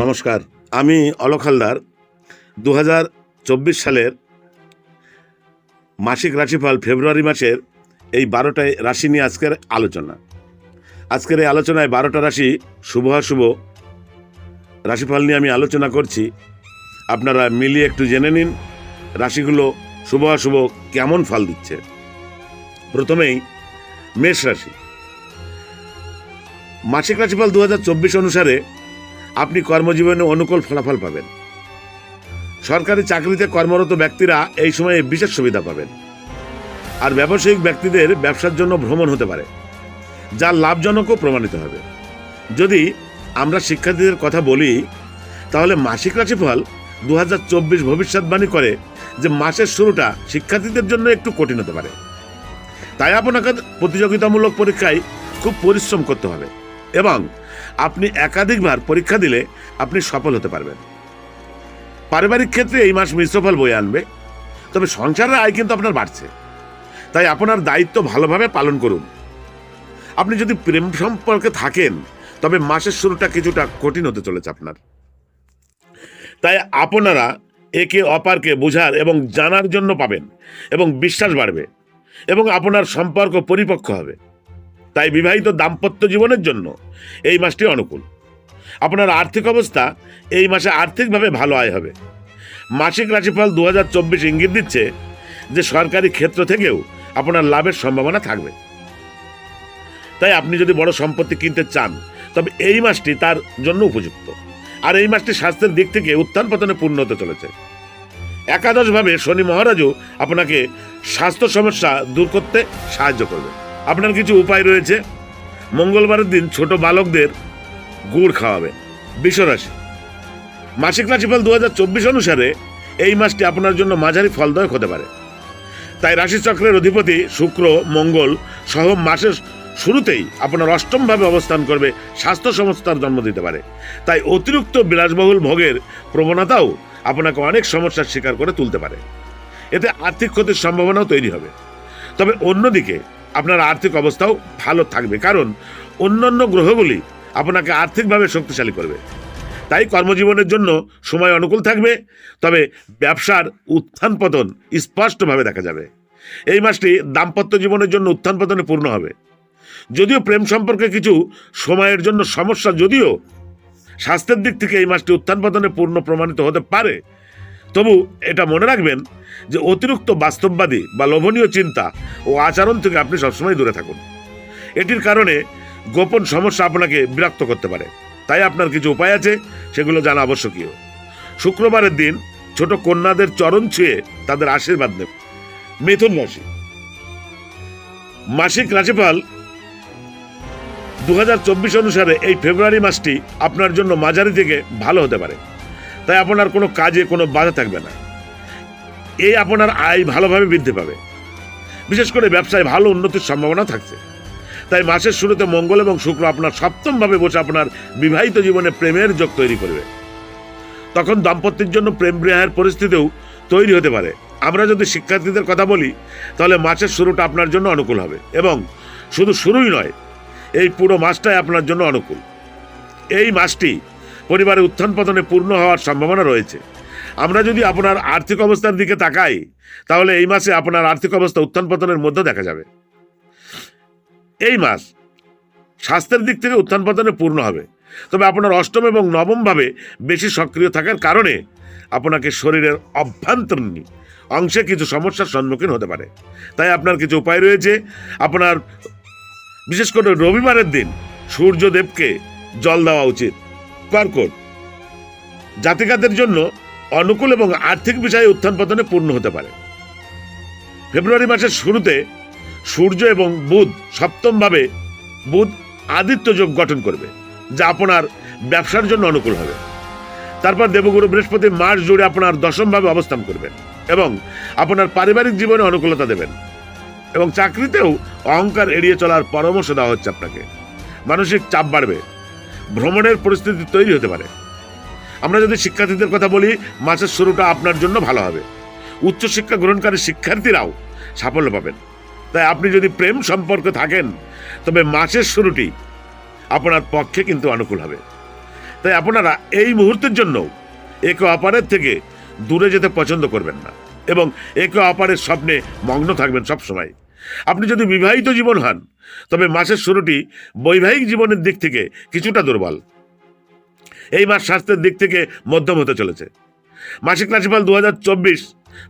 নমস্কার, আমি অলোক হালদার। দু হাজার চব্বিশ সালের মাসিক রাশিফল ফেব্রুয়ারি মাসের এই বারোটায় রাশি নিয়ে আজকের আলোচনা। আজকের এই আলোচনায় বারোটা রাশি শুভ অশুভ রাশিফল নিয়ে আমি আলোচনা করছি। আপনারা মিলিয়ে একটু জেনে নিন, রাশিগুলো শুভ অশুভ কেমন ফল দিচ্ছে। প্রথমেই মেষ রাশি। মাসিক রাশিফল দু হাজার চব্বিশ অনুসারে আপনি কর্মজীবনে অনুকূল ফলাফল পাবেন। সরকারি চাকরিতে কর্মরত ব্যক্তিরা এই সময়ে বিশেষ সুবিধা পাবেন। আর ব্যবসায়িক ব্যক্তিদের ব্যবসার জন্য ভ্রমণ হতে পারে, যা লাভজনকও প্রমাণিত হবে। যদি আমরা শিক্ষার্থীদের কথা বলি, তাহলে মাসিক রাশিফল দু হাজার চব্বিশ ভবিষ্যৎবাণী করে যে মাসের শুরুটা শিক্ষার্থীদের জন্য একটু কঠিন হতে পারে। তাই আপনাকে প্রতিযোগিতামূলক পরীক্ষায় খুব পরিশ্রম করতে হবে। এবং আপনি একাধিকবার পরীক্ষা দিলে আপনি সফল হতে পারবেন। পারিবারিক ক্ষেত্রে এই মাস মিশ্রফল বয়ে আনবে, তবে সংসারের আয় কিন্তু আপনার বাড়ছে। তাই আপনার দায়িত্ব ভালোভাবে পালন করুন। আপনি যদি প্রেম সম্পর্কে থাকেন, তবে মাসের শুরুটা কিছুটা কঠিন হতে চলেছে আপনার। তাই আপনারা একে অপারকে বোঝার এবং জানার জন্য পাবেন এবং বিশ্বাস বাড়বে এবং আপনার সম্পর্ক পরিপক্ক হবে। তাই বিবাহিত দাম্পত্য জীবনের জন্য এই মাসটি অনুকূল। আপনার আর্থিক অবস্থা এই মাসে আর্থিকভাবে ভালো আয় হবে। মাসিক রাশিফল দু হাজার চব্বিশ ইঙ্গিত দিচ্ছে যে সরকারি ক্ষেত্র থেকেও আপনার লাভের সম্ভাবনা থাকবে। তাই আপনি যদি বড় সম্পত্তি কিনতে চান, তবে এই মাসটি তার জন্য উপযুক্ত। আর এই মাসটি স্বাস্থ্যের দিক থেকে উত্থান পতনে পূর্ণ হতে চলেছে। একাদশভাবে শনি মহারাজও আপনাকে স্বাস্থ্য সমস্যা দূর করতে সাহায্য করবে আপনার কিছু উপায় রয়েছে? মঙ্গলবারের দিন ছোট বালকদের গুড় খাওয়াবে। বিশ্বরাশি। মাসিক রাশিফল দু অনুসারে এই মাসটি আপনার জন্য মাঝারি ফলদায়ক হতে পারে। তাই রাশিচক্রের অধিপতি শুক্র, মঙ্গল সহ মাসের শুরুতেই আপনার অষ্টমভাবে অবস্থান করবে, স্বাস্থ্য সমস্যার জন্ম দিতে পারে। তাই অতিরিক্ত বিলাসবহুল ভোগের প্রবণতাও আপনাকে অনেক সমস্যার শিকার করে তুলতে পারে। এতে আর্থিক ক্ষতির সম্ভাবনাও তৈরি হবে। তবে অন্যদিকে আপনার আর্থিক অবস্থাও ভালো থাকবে। কারণ অন্যান্য গ্রহগুলি আপনাকে আর্থিকভাবে শক্তিশালী করবে। তাই কর্মজীবনের জন্য সময় অনুকূল থাকবে, তবে ব্যবসার উত্থান পতন স্পষ্টভাবে দেখা যাবে। এই মাসটি দাম্পত্য জীবনের জন্য উত্থান পতনে পূর্ণ হবে। যদিও প্রেম সম্পর্কে কিছু সময়ের জন্য সমস্যা, যদিও স্বাস্থ্যের দিক থেকে এই মাসটি উত্থান পতনে পূর্ণ প্রমাণিত হতে পারে তবু এটা মনে রাখবেন যে অতিরিক্ত বাস্তববাদী বা লোভনীয় চিন্তা ও আচরণ থেকে আপনি সবসময় দূরে থাকুন। এটির কারণে গোপন সমস্যা আপনাকে বিরক্ত করতে পারে। তাই আপনার কিছু উপায় আছে, সেগুলো জানা আবশ্যকীয়। শুক্রবারের দিন ছোট কন্যাদের চরণ ছুঁয়ে তাদের আশীর্বাদ নেব মিথুন রাশি। মাসিক রাশিফল দু হাজার চব্বিশ অনুসারে এই ফেব্রুয়ারি মাসটি আপনার জন্য মাঝারি থেকে ভালো হতে পারে। তাই আপনার কোনো কাজে কোনো বাধা থাকবে না। এই আপনার আয় ভালোভাবে বৃদ্ধি পাবে। বিশেষ করে ব্যবসায় ভালো উন্নতির সম্ভাবনা থাকছে। তাই মাসের শুরুতে মঙ্গল এবং শুক্র আপনার সপ্তমভাবে বসে আপনার বিবাহিত জীবনে প্রেমের যোগ তৈরি করবে। তখন দাম্পত্যের জন্য প্রেম বিবাহের পরিস্থিতিও তৈরি হতে পারে। আমরা যদি শিক্ষার্থীদের কথা বলি, তাহলে মাসের শুরুটা আপনার জন্য অনুকূল হবে এবং শুধু শুরুই নয়, এই পুরো মাসটাই আপনার জন্য অনুকূল। এই মাসটি পরিবারের উত্থান পতনে পূর্ণ হওয়ার সম্ভাবনা রয়েছে। আমরা যদি আপনার আর্থিক অবস্থার দিকে তাকাই, তাহলে এই মাসে আপনার আর্থিক অবস্থা উত্থান পতনের মধ্যে দেখা যাবে। এই মাস স্বাস্থ্যের দিক থেকে উত্থান পতনে পূর্ণ হবে। তবে আপনার অষ্টম এবং নবমভাবে বেশি সক্রিয় থাকার কারণে আপনাকে শরীরের অভ্যন্তরীণ অংশে কিছু সমস্যার সম্মুখীন হতে পারে। তাই আপনার কিছু উপায় রয়েছে। আপনার, বিশেষ করে রবিবারের দিন সূর্যদেবকে জল দেওয়া উচিত। কর্কট জাতিকাদের জন্য অনুকূল এবং আর্থিক বিষয়ে উত্থান পতনে পূর্ণ হতে পারে। ফেব্রুয়ারি মাসের শুরুতে সূর্য এবং বুধ সপ্তমভাবে বুধ আদিত্য যোগ গঠন করবে, যা আপনার ব্যবসার জন্য অনুকূল হবে। তারপর দেবগুরু বৃহস্পতি মাস জুড়ে আপনার দশমভাবে অবস্থান করবেন এবং আপনার পারিবারিক জীবনে অনুকূলতা দেবেন এবং চাকরিতেও অহংকার এড়িয়ে চলার পরামর্শ দেওয়া হচ্ছে আপনাকে। মানসিক চাপ বাড়বে ভ্রমণের পরিস্থিতি তৈরি হতে পারে। আমরা যদি শিক্ষার্থীদের কথা বলি, মাসের শুরুটা আপনার জন্য ভালো হবে। উচ্চশিক্ষা গ্রহণকারী শিক্ষার্থীরাও সাফল্য পাবেন। তাই আপনি যদি প্রেম সম্পর্কে থাকেন, তবে মাসের শুরুটি আপনার পক্ষে কিন্তু অনুকূল হবে। তাই আপনারা এই মুহূর্তের জন্য একে অপারের থেকে দূরে যেতে পছন্দ করবেন না এবং একে অপারের স্বপ্নে মগ্ন থাকবেন সব সময় আপনি যদি বিবাহিত জীবন হন তবে মাসের শুরুটি বৈবাহিক জীবনের দিক থেকে কিছুটা দুর্বল। এই মাস স্বাস্থ্যের দিক থেকে মধ্যম হতে চলেছে। মাসিক রাশিফল দু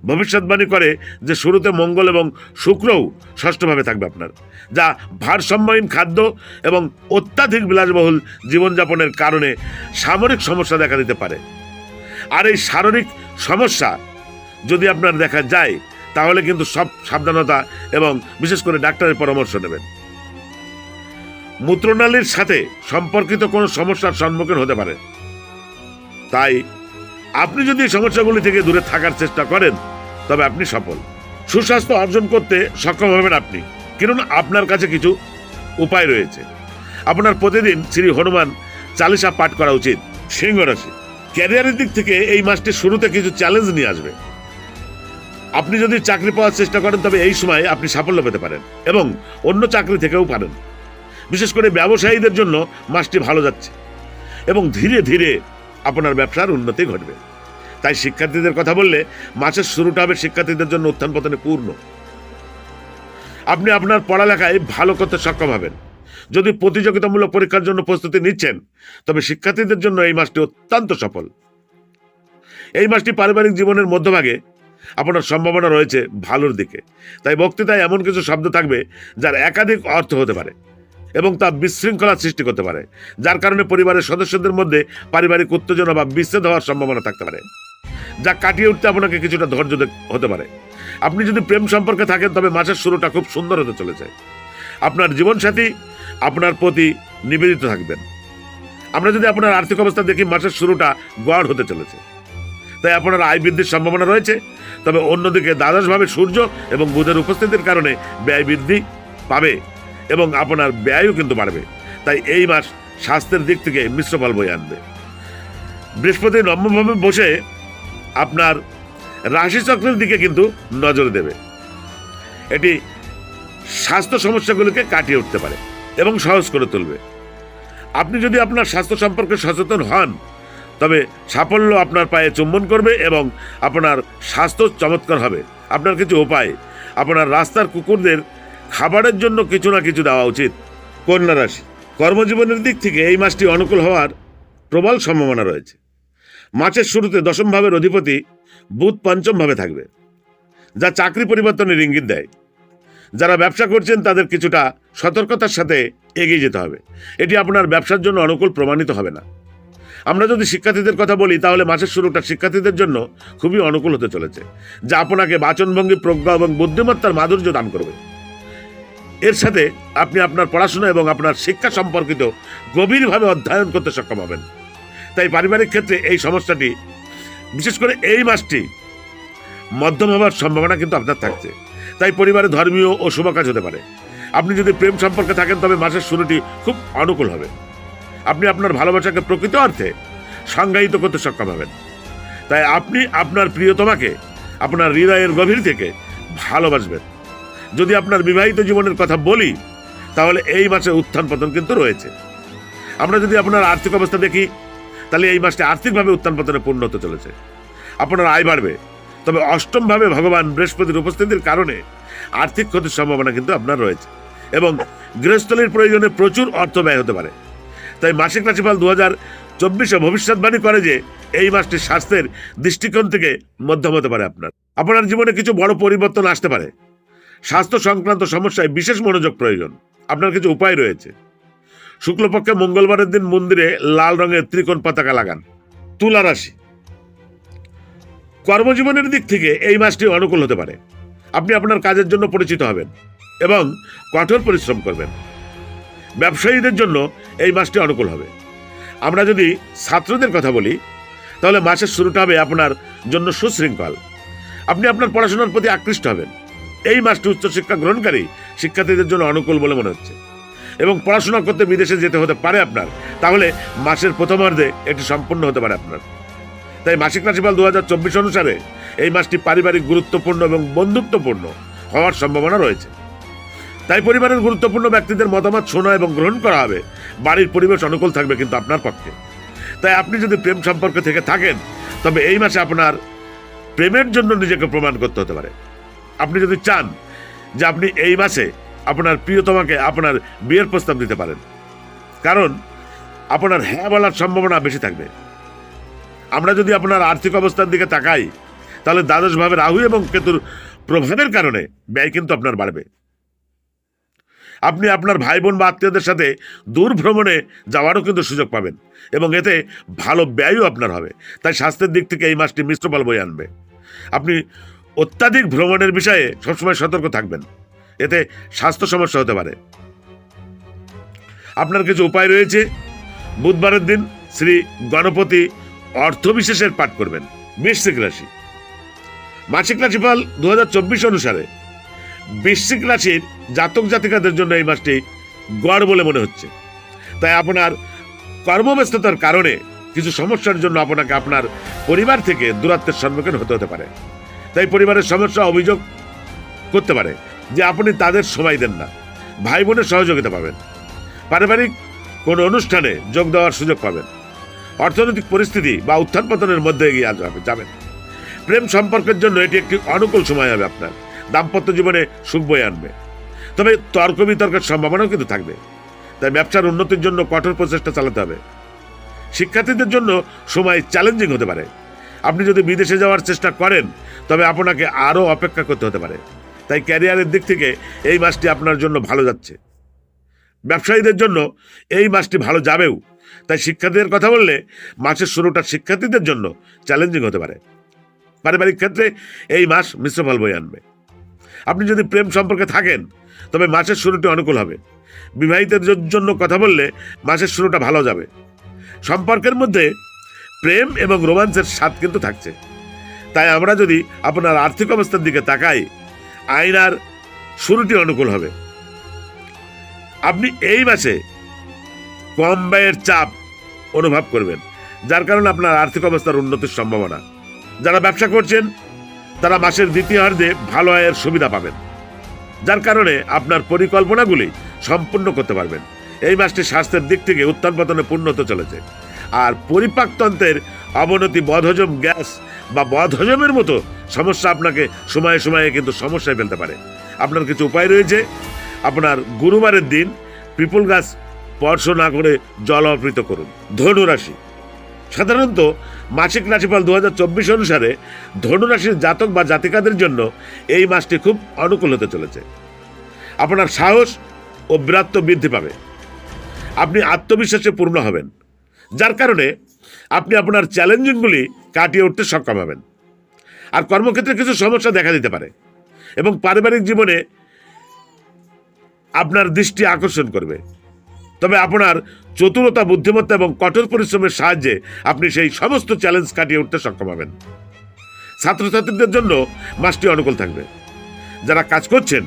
ভবিষ্যৎবাণী করে যে শুরুতে মঙ্গল এবং শুক্রও ষষ্ঠভাবে থাকবে আপনার, যা ভারসাম্যহীন খাদ্য এবং অত্যাধিক বিলাসবহুল জীবনযাপনের কারণে সামরিক সমস্যা দেখা দিতে পারে। আর এই শারীরিক সমস্যা যদি আপনার দেখা যায়, তাহলে কিন্তু সব সাবধানতা এবং বিশেষ করে ডাক্তারের পরামর্শ নেবেন। মূত্রনালীর সাথে সম্পর্কিত কোনো সমস্যার সম্মুখীন হতে পারে। তাই, আপনি যদি সমস্যাগুলি থেকে দূরে থাকার চেষ্টা করেন, তবে আপনি সফল। সুস্বাস্থ্য অর্জন করতে সক্ষম হবেন আপনি। কারণ আপনার কাছে কিছু উপায় রয়েছে। আপনার প্রতিদিন শ্রী হনুমান চালিসা পাঠ করা উচিত। সিংহ রাশি। ক্যারিয়ারের দিক থেকে এই মাসটির শুরুতে কিছু চ্যালেঞ্জ নিয়ে আসবে। আপনি যদি চাকরি পাওয়ার চেষ্টা করেন, তবে এই সময় আপনি সাফল্য পেতে পারেন এবং অন্য চাকরি থেকেও পারেন। বিশেষ করে ব্যবসায়ীদের জন্য মাসটি ভালো যাচ্ছে এবং ধীরে ধীরে আপনার ব্যবসার উন্নতি ঘটবে। তাই শিক্ষার্থীদের কথা বললে মাসের শুরুটা হবে শিক্ষার্থীদের জন্য উত্থান পতনে পূর্ণ। আপনি আপনার পড়ালেখায় ভালো করতে সক্ষম হবেন। যদি প্রতিযোগিতামূলক পরীক্ষার জন্য প্রস্তুতি নিচ্ছেন, তবে শিক্ষার্থীদের জন্য এই মাসটি অত্যন্ত সফল। এই মাসটি পারিবারিক জীবনের মধ্যভাগে আপনার সম্ভাবনা রয়েছে ভালোর দিকে। তাই বক্তৃতায় এমন কিছু শব্দ থাকবে যার একাধিক অর্থ হতে পারে। এবং তা বিশৃঙ্খলা সৃষ্টি করতে পারে, যার কারণে পরিবারের সদস্যদের মধ্যে পারিবারিক উত্তেজনা বা বিচ্ছেদ হওয়ার সম্ভাবনা থাকতে পারে, যা কাটিয়ে উঠতে আপনাকে কিছুটা ধৈর্য হতে পারে। আপনি যদি প্রেম সম্পর্কে থাকেন, তবে মাসের শুরুটা খুব সুন্দর হতে চলেছে। আপনার জীবনসাথী আপনার প্রতি নিবেদিত থাকবেন। আমরা যদি আপনার আর্থিক অবস্থা দেখি, মাসের শুরুটা গড় হতে চলেছে। তাই আপনার আয় বৃদ্ধির সম্ভাবনা রয়েছে। তবে অন্যদিকে দ্বাদশভাবে সূর্য এবং বুধের উপস্থিতির কারণে ব্যয় বৃদ্ধি পাবে। এবং আপনার ব্যয়ও কিন্তু বাড়বে। তাই এই মাস স্বাস্থ্যের দিক থেকে মিশ্র ফল বয়ে আনবে। বৃহস্পতি নবমভাবে বসে আপনার রাশিচক্রের দিকে কিন্তু নজর দেবে। এটি স্বাস্থ্য সমস্যাগুলিকে কাটিয়ে উঠতে পারে এবং সহজ করে তুলবে। আপনি যদি আপনার স্বাস্থ্য সম্পর্কে সচেতন হন, তবে সাফল্য আপনার পায়ে চুম্বন করবে এবং আপনার স্বাস্থ্য চমৎকার হবে। আপনার কিছু উপায়, আপনার রাস্তার কুকুরদের খাবারের জন্য কিছু না কিছু দেওয়া উচিত। কন্যা রাশি, কর্মজীবনের দিক থেকে এই মাসটি অনুকূল হওয়ার প্রবল সম্ভাবনা রয়েছে। মাসের শুরুতে দশম ভাবের অধিপতি বুধ পঞ্চম ভাবে থাকবে, যা চাকরি পরিবর্তনের ইঙ্গিত দেয়। যারা ব্যবসা করছেন, তাদের কিছুটা সতর্কতার সাথে এগিয়ে যেতে হবে। এটি আপনার ব্যবসার জন্য অনুকূল, প্রমাণিত হবে না। আমরা যদি শিক্ষার্থীদের কথা বলি, তাহলে মাসের শুরুটা শিক্ষার্থীদের জন্য খুবই অনুকূল হতে চলেছে, যা আপনাকে বাচনভঙ্গি, প্রজ্ঞা এবং বুদ্ধিমত্তার মাধুর্য দান করবে। এর সাথে আপনি আপনার পড়াশোনা এবং আপনার শিক্ষা সম্পর্কিত গভীরভাবে অধ্যয়ন করতে সক্ষম হবেন। তাই পারিবারিক ক্ষেত্রে এই সমস্যাটি, বিশেষ করে এই মাসটি, মধ্যম হওয়ার সম্ভাবনা কিন্তু আপনার থাকছে। তাই পরিবারে ধর্মীয় ও শুভ কাজ হতে পারে। আপনি যদি প্রেম সম্পর্কে থাকেন, তবে মাসের শুরুটি খুব অনুকূল হবে। আপনি আপনার ভালোবাসাকে প্রকৃত অর্থে সংজ্ঞায়িত করতে সক্ষম হবেন। তাই আপনি আপনার প্রিয়তমাকে, আপনার হৃদয়ের গভীর থেকে ভালোবাসবেন। যদি আপনার বিবাহিত জীবনের কথা বলি, তাহলে এই মাসে উত্থান পতন কিন্তু রয়েছে। আমরা যদি আপনার আর্থিক অবস্থা দেখি, তাহলে এই মাসটি আর্থিকভাবে উত্থান পতনে পূর্ণ হতে চলেছে। আপনার আয় বাড়বে। তবে অষ্টমভাবে ভগবান বৃহস্পতির উপস্থিতির কারণে আর্থিক ক্ষতির সম্ভাবনা কিন্তু আপনার রয়েছে। এবং গৃহস্থলীর প্রয়োজনে প্রচুর অর্থ ব্যয় হতে পারে। তাই মাসিক রাশিফল দু হাজার চব্বিশে ভবিষ্যৎবাণী করে যে, এই মাসটি স্বাস্থ্যের দৃষ্টিকোণ থেকে মধ্যম হতে পারে আপনার। আপনার জীবনে কিছু বড় পরিবর্তন আসতে পারে। স্বাস্থ্য সংক্রান্ত সমস্যায় বিশেষ মনোযোগ প্রয়োজন। আপনার কিছু উপায় রয়েছে। শুক্লপক্ষে মঙ্গলবারের দিন মন্দিরে লাল রঙের ত্রিকোণ পতাকা লাগান। তুলা রাশি। কর্মজীবনের দিক থেকে এই মাসটি অনুকূল হতে পারে। আপনি আপনার কাজের জন্য পরিচিত হবেন এবং কঠোর পরিশ্রম করবেন। ব্যবসায়ীদের জন্য এই মাসটি অনুকূল হবে। আমরা যদি ছাত্রদের কথা বলি, তাহলে মাসের শুরুটা হবে আপনার জন্য সুশৃঙ্খল। আপনি আপনার পড়াশোনার প্রতি আকৃষ্ট হবেন। এই মাসটি উচ্চশিক্ষা গ্রহণকারী শিক্ষার্থীদের জন্য অনুকূল বলে মনে হচ্ছে। এবং পড়াশোনা করতে বিদেশে যেতে হতে পারে আপনার, তাহলে মাসের প্রথমার্ধে এটি সম্পূর্ণ হতে পারে আপনার। তাই মাসিক রাশিফল দু হাজার চব্বিশ অনুসারে এই মাসটি পারিবারিক গুরুত্বপূর্ণ এবং বন্ধুত্বপূর্ণ হওয়ার সম্ভাবনা রয়েছে। তাই পরিবারের গুরুত্বপূর্ণ ব্যক্তিদের মতামত শোনা এবং গ্রহণ করা হবে। বাড়ির পরিবেশ অনুকূল থাকবে কিন্তু আপনার পক্ষে। তাই আপনি যদি প্রেম সম্পর্ক থেকে থাকেন, তবে এই মাসে আপনার প্রেমের জন্য নিজেকে প্রমাণ করতে হতে পারে। আপনি যদি চান যে আপনি এই মাসে আপনার প্রিয়তমাকে আপনার বিয়ের প্রস্তাব দিতে পারেন। কারণ আপনার হ্যাঁ বলার সম্ভাবনা বেশি থাকবে। আমরা যদি আপনার আর্থিক অবস্থার দিকে তাকাই, তাহলে দ্বাদশভাবে রাহু এবং কেতুর প্রভাবের কারণে ব্যয় কিন্তু আপনার বাড়বে। আপনি আপনার ভাই বোন বা আত্মীয়দের সাথে দূর ভ্রমণে যাওয়ারও কিন্তু সুযোগ পাবেন এবং এতে ভালো ব্যয়ও আপনার হবে। তাই স্বাস্থ্যের দিক থেকে এই মাসটি মিশ্র ফল বয়ে আনবে। আপনি অত্যাধিক ভ্রমণের বিষয়ে সবসময় সতর্ক থাকবেন। এতে স্বাস্থ্য সমস্যা হতে পারে। আপনার কিছু উপায় রয়েছে। বুধবারের দিন শ্রী গণপতি অর্থবিশেষের পাঠ করবেন, বৃশ্চিক রাশি। মাসিক রাশিফল দু অনুসারে। বৃশ্চিক রাশির জাতক জাতিকাদের জন্য এই মাসটি গড় বলে মনে হচ্ছে। তাই আপনার কর্মব্যস্ততার কারণে কিছু সমস্যার জন্য আপনাকে আপনার পরিবার থেকে দূরত্বের সম্মুখীন হতে হতে পারে। তাই পরিবারের সমস্যা অভিযোগ করতে পারে যে আপনি তাদের সময় দেন না। ভাই বোনের সহযোগিতা পাবেন। পারিবারিক কোনো অনুষ্ঠানে যোগ দেওয়ার সুযোগ পাবেন। অর্থনৈতিক পরিস্থিতি বা উত্থান পতনের মধ্যে এগিয়ে আসবে যাবেন। প্রেম সম্পর্কের জন্য এটি একটি অনুকূল সময় হবে আপনার। দাম্পত্য জীবনে সুখ বয়ে আনবে। তবে তর্ক বিতর্কের সম্ভাবনাও কিন্তু থাকবে। তাই ব্যবসার উন্নতির জন্য কঠোর প্রচেষ্টা চালাতে হবে। শিক্ষার্থীদের জন্য সময় চ্যালেঞ্জিং হতে পারে। আপনি যদি বিদেশে যাওয়ার চেষ্টা করেন, তবে আপনাকে আরও অপেক্ষা করতে হতে পারে। তাই ক্যারিয়ারের দিক থেকে এই মাসটি আপনার জন্য ভালো যাচ্ছে। ব্যবসায়ীদের জন্য এই মাসটি ভালো যাবেও। তাই শিক্ষার্থীদের কথা বললে মাসের শুরুটা শিক্ষার্থীদের জন্য চ্যালেঞ্জিং হতে পারে। পারিবারিক ক্ষেত্রে এই মাস মিশ্র ফল বয়ে আনবে। আপনি যদি প্রেম সম্পর্কে থাকেন, তবে মাসের শুরুটি অনুকূল হবে। বিবাহিতের জন্য কথা বললে মাসের শুরুটা ভালো যাবে। সম্পর্কের মধ্যে প্রেম এবং রোমান্সের স্বাদ কিন্তু থাকছে। তাই আমরা যদি আপনার আর্থিক অবস্থার দিকে তাকাই আইনার শুরুটি অনুকূল হবে। আপনি এই মাসে কম ব্যয়ের চাপ অনুভব করবেন, যার কারণে আপনার আর্থিক অবস্থার উন্নতির সম্ভাবনা। যারা ব্যবসা করছেন, তারা মাসের দ্বিতীয়ার্ধে ভালো আয়ের সুবিধা পাবেন, যার কারণে আপনার পরিকল্পনাগুলি সম্পূর্ণ করতে পারবেন। এই মাসটি স্বাস্থ্যের দিক থেকে উত্থান পতনে পূর্ণ হতে চলেছে। আর পরিপাকতন্ত্রের অবনতি বদহজম গ্যাস বা বদহজমের মতো সমস্যা আপনাকে সময়ে সময়ে কিন্তু সমস্যায় ফেলতে পারে। আপনার কিছু উপায় রয়েছে। আপনার গুরুবারের দিন পিপুল গাছ স্পর্শ না করে জল অর্পিত করুন। ধনুরাশি। সাধারণত মাসিক রাশিফল দু হাজার চব্বিশ অনুসারে ধনুরাশির জাতক বা জাতিকাদের জন্য এই মাসটি খুব অনুকূল হতে চলেছে। আপনার সাহস ও বীরত্ব বৃদ্ধি পাবে। আপনি আত্মবিশ্বাসে পূর্ণ হবেন। যার কারণে আপনি আপনার চ্যালেঞ্জিংগুলি কাটিয়ে উঠতে সক্ষম হবেন। আর কর্মক্ষেত্রে কিছু সমস্যা দেখা দিতে পারে এবং পারিবারিক জীবনে আপনার দৃষ্টি আকর্ষণ করবে। তবে আপনার চতুরতা, বুদ্ধিমত্তা এবং কঠোর পরিশ্রমের সাহায্যে আপনি সেই সমস্ত চ্যালেঞ্জ কাটিয়ে উঠতে সক্ষম হবেন। ছাত্রছাত্রীদের জন্য মাসটি অনুকূল থাকবে। যারা কাজ করছেন,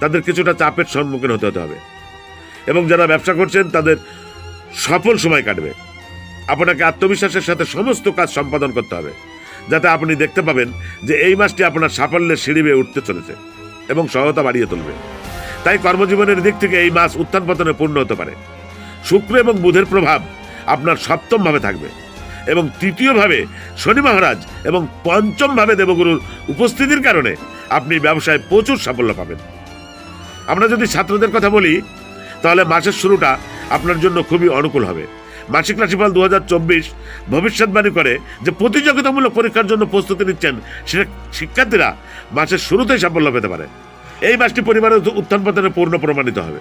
তাদের কিছুটা চাপের সম্মুখীন হতে হতে হবে এবং যারা ব্যবসা করছেন, তাদের সফল সময় কাটবে। আপনাকে আত্মবিশ্বাসের সাথে সমস্ত কাজ সম্পাদন করতে হবে, যাতে আপনি দেখতে পাবেন যে এই মাসটি আপনার সাফল্যের সিঁড়ি বেয়ে উঠতে চলেছে এবং সহায়তা বাড়িয়ে তুলবে। তাই কর্মজীবনের দিক থেকে এই মাস উত্থান পতনে পূর্ণ হতে পারে। শুক্র এবং বুধের প্রভাব আপনার সপ্তম ভাবে থাকবে এবং তৃতীয়ভাবে শনি মহারাজ এবং পঞ্চম ভাবে দেবগুরুর উপস্থিতির কারণে আপনি ব্যবসায় প্রচুর সাফল্য পাবেন। আমরা যদি ছাত্রদের কথা বলি, তাহলে মাসের শুরুটা আপনার জন্য খুবই অনুকূল হবে। মাসিক রাশিফল দু হাজার চব্বিশ ভবিষ্যৎবাণী করে যে প্রতিযোগিতামূলক পরীক্ষার জন্য প্রস্তুতি নিচ্ছেন সেটা শিক্ষার্থীরা মাসের শুরুতেই সাফল্য পেতে পারে। এই মাসটি পরিবারের উত্থান পতনে পূর্ণ প্রমাণিত হবে।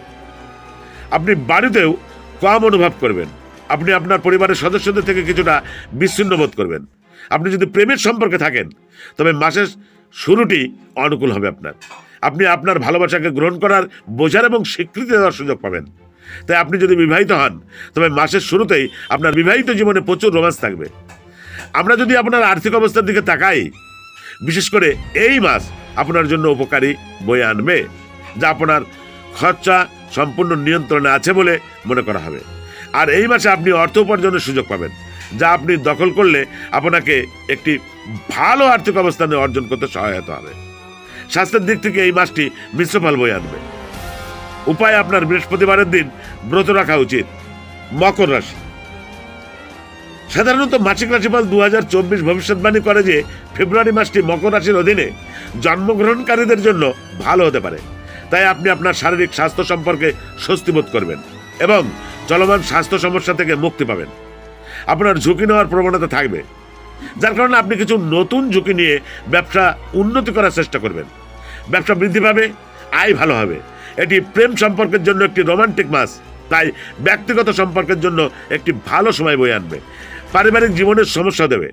আপনি বাড়িতেও কম অনুভব করবেন। আপনি আপনার পরিবারের সদস্যদের থেকে কিছুটা বিচ্ছিন্ন বোধ করবেন। আপনি যদি প্রেমের সম্পর্কে থাকেন, তবে মাসের শুরুটি অনুকূল হবে আপনার। আপনি আপনার ভালোবাসাকে গ্রহণ করার বোঝার এবং স্বীকৃতি দেওয়ার সুযোগ পাবেন। তাই আপনি যদি বিবাহিত হন, তবে মাসের শুরুতেই আপনার বিবাহিত জীবনে প্রচুর রোমান্স থাকবে। আমরা যদি আপনার আর্থিক অবস্থার দিকে তাকাই, বিশেষ করে এই মাস আপনার জন্য উপকারী বয়ে আনবে, যা আপনার খরচা সম্পূর্ণ নিয়ন্ত্রণে আছে বলে মনে করা হবে। আর এই মাসে আপনি অর্থ উপার্জনের সুযোগ পাবেন, যা আপনি দখল করলে আপনাকে একটি ভালো আর্থিক অবস্থানে অর্জন করতে সহায়তা হবে। স্বাস্থ্যের দিক থেকে এই মাসটি মিশ্র ফল বয়ে আনবে। উপায় আপনার বৃহস্পতিবারের দিন। ব্রত রাখা উচিত। মকর রাশি। সাধারণত মাসিক রাশিফল দু হাজার চব্বিশ ভবিষ্যৎবাণী করে যে, ফেব্রুয়ারি মাসটি মকর রাশির অধীনে জন্মগ্রহণকারীদের জন্য ভালো হতে পারে। তাই আপনি আপনার শারীরিক স্বাস্থ্য সম্পর্কে স্বস্তি বোধ করবেন এবং চলমান স্বাস্থ্য সমস্যা থেকে মুক্তি পাবেন। আপনার ঝুঁকি নেওয়ার প্রবণতা থাকবে। যার কারণে আপনি কিছু নতুন ঝুঁকি নিয়ে ব্যবসা উন্নতি করার চেষ্টা করবেন। ব্যবসা বৃদ্ধি পাবে, আয় ভালো হবে। এটি প্রেম সম্পর্কের জন্য একটি রোমান্টিক মাস। তাই ব্যক্তিগত সম্পর্কের জন্য একটি ভালো সময় বয়ে আনবে। পারিবারিক জীবনের সমস্যা দেবে।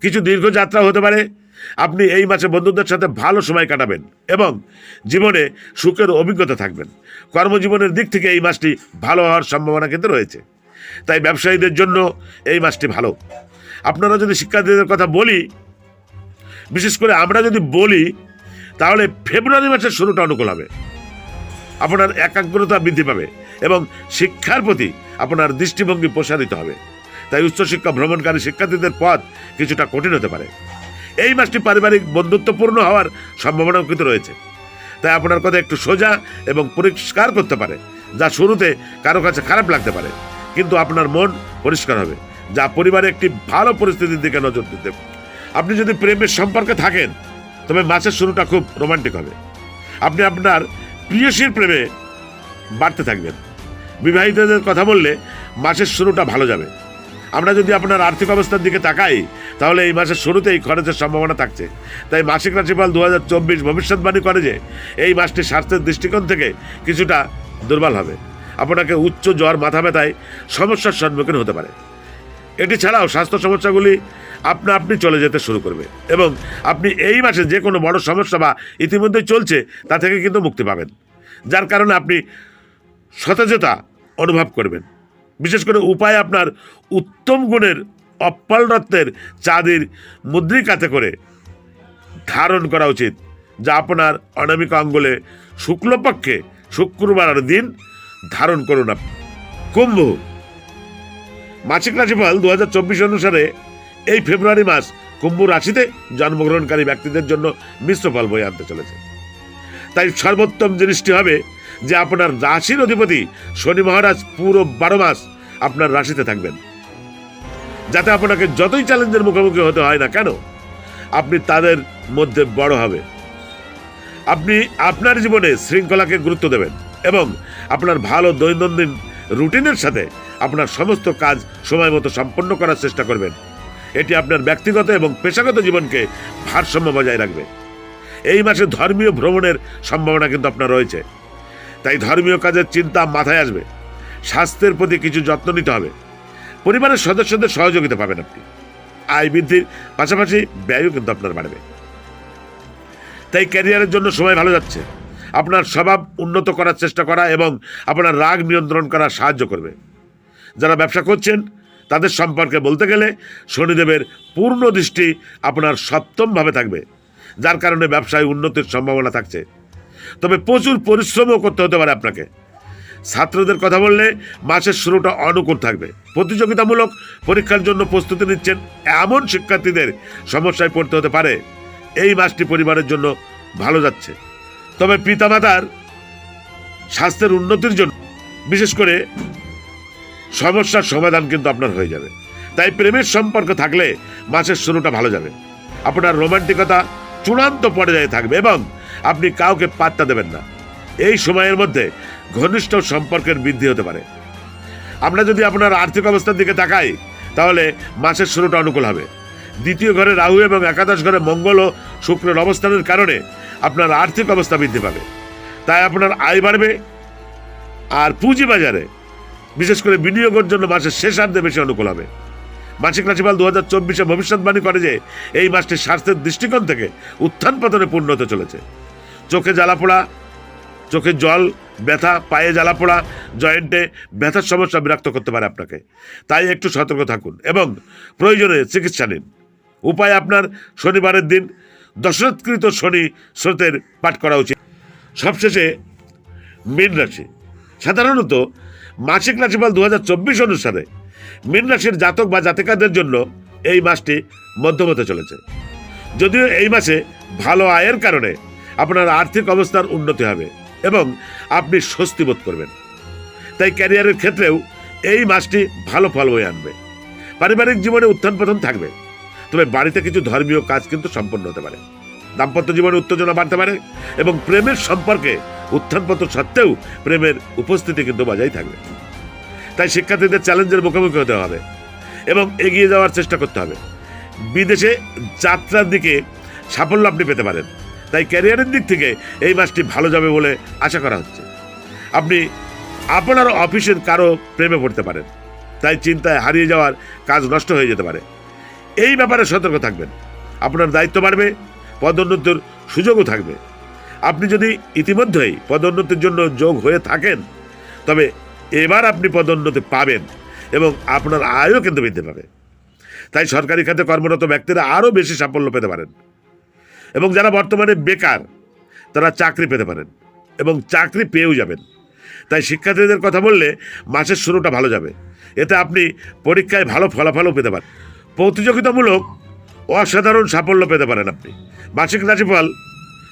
কিছু দীর্ঘ যাত্রা হতে পারে। আপনি এই মাসে বন্ধুদের সাথে ভালো সময় কাটাবেন এবং জীবনে সুখের অভিজ্ঞতা থাকবেন। কর্মজীবনের দিক থেকে এই মাসটি ভালো হওয়ার সম্ভাবনা কিন্তু রয়েছে। তাই ব্যবসায়ীদের জন্য এই মাসটি ভালো। আপনারা যদি শিক্ষার্থীদের কথা বলি, বিশেষ করে আমরা যদি বলি, তাহলে ফেব্রুয়ারি মাসের শুরুটা অনুকূল হবে। আপনার একাগ্রতা বৃদ্ধি পাবে এবং শিক্ষার প্রতি আপনার দৃষ্টিভঙ্গি প্রসারিত হবে। তাই উচ্চশিক্ষা ভ্রমণকারী শিক্ষার্থীদের পথ কিছুটা কঠিন হতে পারে। এই মাসটি পারিবারিক বন্ধুত্বপূর্ণ হওয়ার সম্ভাবনাও কিন্তু রয়েছে। তাই আপনার কথা একটু সোজা এবং পরিষ্কার করতে পারে, যা শুরুতে কারও কাছে খারাপ লাগতে পারে, কিন্তু আপনার মন পরিষ্কার হবে, যা পরিবারে একটি ভালো পরিস্থিতির দিকে নজর দিতে আপনি যদি প্রেমের সম্পর্কে থাকেন, তবে মাসের শুরুটা খুব রোমান্টিক হবে। আপনি আপনার প্রিয়সীর প্রেমে বাড়তে থাকবেন। বিবাহিতদের কথা বললে মাসের শুরুটা ভালো যাবে। আমরা যদি আপনার আর্থিক অবস্থার দিকে তাকাই, তাহলে এই মাসের শুরুতেই খরচের সম্ভাবনা থাকছে। তাই মাসিক রাশিফল দু হাজার চব্বিশ ভবিষ্যৎবাণী করে যে, এই মাসটি স্বাস্থ্যের দৃষ্টিকোণ থেকে কিছুটা দুর্বল হবে। আপনাকে উচ্চ জ্বর, মাথা ব্যথায় সমস্যার সম্মুখীন হতে পারে। এটি ছাড়াও স্বাস্থ্য সমস্যাগুলি আপনা আপনি চলে যেতে শুরু করবে এবং আপনি এই মাসে যে কোনো বড় সমস্যা বা ইতিমধ্যে চলছে তা থেকে কিন্তু মুক্তি পাবেন। যার কারণে আপনি সতেজতা অনুভব করবেন। বিশেষ করে উপায় আপনার উত্তম গুণের অপ্পাল রত্নের চাঁদির মুদ্রিকাতে করে ধারণ করা উচিত, যা আপনার অনামিকা অঙ্গলে শুক্লপক্ষে শুক্রবার দিন ধারণ করুন আপনি কুম্ভ। মাসিক রাশিফল দু অনুসারে এই ফেব্রুয়ারি মাস কুম্ভ রাশিতে জন্মগ্রহণকারী ব্যক্তিদের জন্য মিশ্র ফল বয়ে আনতে চলেছে। তাই সর্বোত্তম জিনিসটি হবে যে আপনার রাশির অধিপতি শনি মহারাজ পুরো বারো মাস আপনার রাশিতে থাকবেন। যাতে আপনাকে যতই চ্যালেঞ্জের মুখোমুখি হতে হয় না কেন, আপনি তাদের মধ্যে বড় হবে আপনি আপনার জীবনে শৃঙ্খলাকে গুরুত্ব দেবেন এবং আপনার ভালো দৈনন্দিন রুটিনের সাথে আপনার সমস্ত কাজ সময় মতো সম্পন্ন করার চেষ্টা করবেন। এটি আপনার ব্যক্তিগত এবং পেশাগত জীবনকে ভারসাম্য বজায় রাখবে। এই মাসে ধর্মীয় ভ্রমণের সম্ভাবনা কিন্তু আপনার রয়েছে। তাই ধর্মীয় কাজের চিন্তা মাথায় আসবে। স্বাস্থ্যের প্রতি কিছু যত্ন নিতে হবে। পরিবারের সদস্যদের সহযোগিতা পাবেন আপনি। আয় বৃদ্ধির পাশাপাশি ব্যয়ও কিন্তু আপনার বাড়বে। তাই ক্যারিয়ারের জন্য সময় ভালো যাচ্ছে। আপনার স্বভাব উন্নত করার চেষ্টা করা এবং আপনার রাগ নিয়ন্ত্রণ করা সাহায্য করবে। যারা ব্যবসা করছেন, তাদের সম্পর্কে বলতে গেলে শনিদেবের পূর্ণ দৃষ্টি আপনার সপ্তমভাবে থাকবে। যার কারণে ব্যবসায় উন্নতির সম্ভাবনা থাকছে। তবে প্রচুর পরিশ্রমও করতে হতে পারে আপনাকে। ছাত্রদের কথা বললে মাসের শুরুটা অনুকূল থাকবে। প্রতিযোগিতামূলক পরীক্ষার জন্য প্রস্তুতি নিচ্ছেন এমন শিক্ষার্থীদের সমস্যায় পড়তে হতে পারে। এই মাসটি পরিবারের জন্য ভালো যাচ্ছে। তবে পিতামাতার স্বাস্থ্যের উন্নতির জন্য, বিশেষ করে সমস্যার সমাধান কিন্তু আপনার হয়ে যাবে। তাই প্রেমের সম্পর্ক থাকলে মাসের শুরুটা ভালো যাবে। আপনার রোমান্টিকতা চূড়ান্ত পর্যায়ে থাকবে এবং আপনি কাউকে পাত্তা দেবেন না। এই সময়ের মধ্যে ঘনিষ্ঠ সম্পর্কের বৃদ্ধি হতে পারে। আমরা যদি আপনার আর্থিক অবস্থার দিকে তাকাই, তাহলে মাসের শুরুটা অনুকূল হবে। দ্বিতীয় ঘরে রাহু এবং একাদশ ঘরে মঙ্গল ও শুক্রের অবস্থানের কারণে আপনার আর্থিক অবস্থা বৃদ্ধি পাবে। তাই আপনার আয় বাড়বে। আর পুঁজি বাজারে বিশেষ করে বিনিয়োগের জন্য মাসের শেষার্ধে বেশি অনুকূল হবে। মাসিক রাশিফল দু হাজার চব্বিশে ভবিষ্যৎবাণী করে যে, এই মাসটি স্বাস্থ্যের দৃষ্টিকোণ থেকে উত্থান পতনে পূর্ণ হতে চলেছে। চোখে জ্বালাপোড়া, চোখে জল, ব্যথা, পায়ে জ্বালাপোড়া, জয়েন্টে ব্যথার সমস্যা বিরক্ত করতে পারে আপনাকে। তাই একটু সতর্ক থাকুন এবং প্রয়োজনে চিকিৎসা নিন। উপায় আপনার শনিবারের দিন, দশরথকৃত শনি স্রোতের পাঠ করা উচিত। সবশেষে মীন রাশি। সাধারণত মাসিক রাশিফল দু হাজার চব্বিশ অনুসারে মীন রাশির জাতক বা জাতিকাদের জন্য এই মাসটি মধ্যম হতে চলেছে। যদিও এই মাসে ভালো আয়ের কারণে আপনার আর্থিক অবস্থার উন্নতি হবে এবং আপনি স্বস্তি বোধ করবেন। তাই ক্যারিয়ারের ক্ষেত্রেও এই মাসটি ভালো ফল বয়ে আনবে। পারিবারিক জীবনে উত্থান পতন থাকবে, তবে বাড়িতে কিছু ধর্মীয় কাজ কিন্তু সম্পন্ন হতে পারে। দাম্পত্য জীবনে উত্তেজনা বাড়তে পারে এবং প্রেমের সম্পর্কে উত্থান পতন সত্ত্বেও প্রেমের উপস্থিতি কিন্তু বজায় থাকবে। তাই শিক্ষার্থীদের চ্যালেঞ্জের মুখোমুখি হতে হবে এবং এগিয়ে যাওয়ার চেষ্টা করতে হবে। বিদেশে যাত্রার দিকে সাফল্য আপনি পেতে পারেন। তাই ক্যারিয়ারের দিক থেকে এই মাসটি ভালো যাবে বলে আশা করা হচ্ছে। আপনি আপনার অফিসের কারও প্রেমে পড়তে পারেন। তাই চিন্তায় হারিয়ে যাওয়ার কাজ নষ্ট হয়ে যেতে পারে। এই ব্যাপারে সতর্ক থাকবেন। আপনার দায়িত্ব বাড়বে, পদোন্নতির সুযোগও থাকবে। আপনি যদি ইতিমধ্যেই পদোন্নতির জন্য যোগ হয়ে থাকেন, তবে এবার আপনি পদোন্নতি পাবেন এবং আপনার আয়ও কিন্তু বৃদ্ধি পাবে। তাই সরকারি খাতে কর্মরত ব্যক্তিরা আরও বেশি সাফল্য পেতে পারেন। এবং যারা বর্তমানে বেকার, তারা চাকরি পেতে পারেন এবং চাকরি পেয়েও যাবেন। তাই শিক্ষার্থীদের কথা বললে মাসের শুরুটা ভালো যাবে। এতে আপনি পরীক্ষায় ভালো ফলাফলও পেতে পারেন। প্রতিযোগিতামূলক অসাধারণ সাফল্য পেতে পারেন আপনি। মাসিক রাশিফল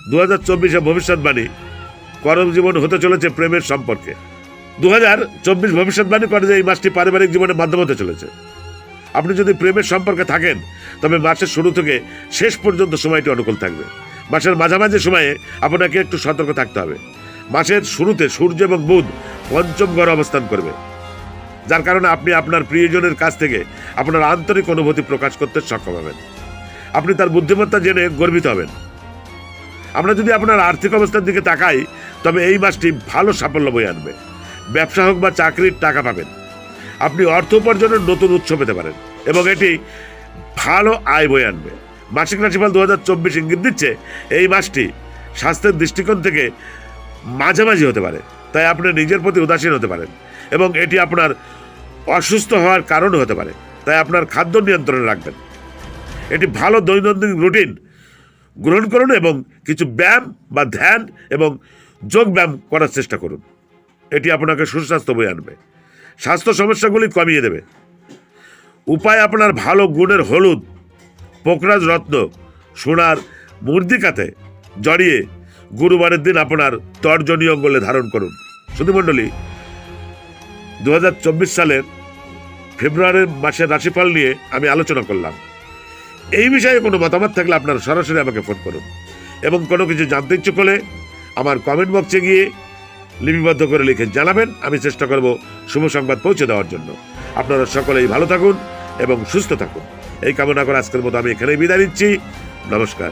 দু হাজার চব্বিশে ভবিষ্যৎবাণী কর্মজীবন হতে চলেছে প্রেমের সম্পর্কে। দু হাজার চব্বিশ ভবিষ্যৎবাণী করে যে এই মাসটি পারিবারিক জীবনের মাধ্যম হতে চলেছে। আপনি যদি প্রেমের সম্পর্কে থাকেন, তবে মাসের শুরু থেকে শেষ পর্যন্ত সময়টি অনুকূল থাকবে। মাসের মাঝামাঝি সময়ে আপনাকে একটু সতর্ক থাকতে হবে। মাসের শুরুতে সূর্য এবং বুধ পঞ্চম ঘরে অবস্থান করবে। যার কারণে আপনি আপনার প্রিয়জনের কাছ থেকে আপনার আন্তরিক অনুভূতি প্রকাশ করতে সক্ষম হবেন। আপনি তার বুদ্ধিমত্তা জেনে গর্বিত হবেন। আমরা যদি আপনার আর্থিক অবস্থার দিকে তাকাই, তবে এই মাসটি ভালো সাফল্য বয়ে আনবে। ব্যবসা হোক বা চাকরির টাকা পাবেন। আপনি অর্থ উপার্জনের নতুন উৎস পেতে পারেন এবং এটি ভালো আয় বয়ে আনবে। মাসিক রাশিফল দু হাজার চব্বিশ ইঙ্গিত দিচ্ছে, এই মাসটি স্বাস্থ্যের দৃষ্টিকোণ থেকে মাঝামাঝি হতে পারে, তাই আপনি নিজের প্রতি উদাসীন হতে পারেন এবং এটি আপনার অসুস্থ হওয়ার কারণ হতে পারে, তাই আপনার খাদ্য নিয়ন্ত্রণে রাখবেন। এটি ভালো দৈনন্দিন রুটিন গ্রহণ করুন এবং কিছু ব্যায়াম বা ধ্যান এবং যোগ ব্যায়াম করার চেষ্টা করুন। এটি আপনাকে সুস্বাস্থ্য বয়ে আনবে। স্বাস্থ্য সমস্যাগুলি কমিয়ে দেবে। উপায় আপনার ভালো গুণের হলুদ, পোকরাজ রত্ন, সোনার মূর্তিকাতে জড়িয়ে গুরুবারের দিন আপনার তর্জনী অঙ্গলে ধারণ করুন। শুধু মণ্ডলী দু সালের ফেব্রুয়ারির মাসের রাশিফল নিয়ে আমি আলোচনা করলাম। এই বিষয়ে কোনো মতামত থাকলে আপনারা সরাসরি আমাকে ফোন করুন। এবং কোনো কিছু জানতে ইচ্ছুক হলে আমার কমেন্ট বক্সে গিয়ে লিপিবদ্ধ করে লিখে জানাবেন। আমি চেষ্টা করব শুভ সংবাদ পৌঁছে দেওয়ার জন্য। আপনারা সকলেই ভালো থাকুন এবং সুস্থ থাকুন। এই কামনা করে আজকের মতো আমি এখানেই বিদায় নিচ্ছি। নমস্কার।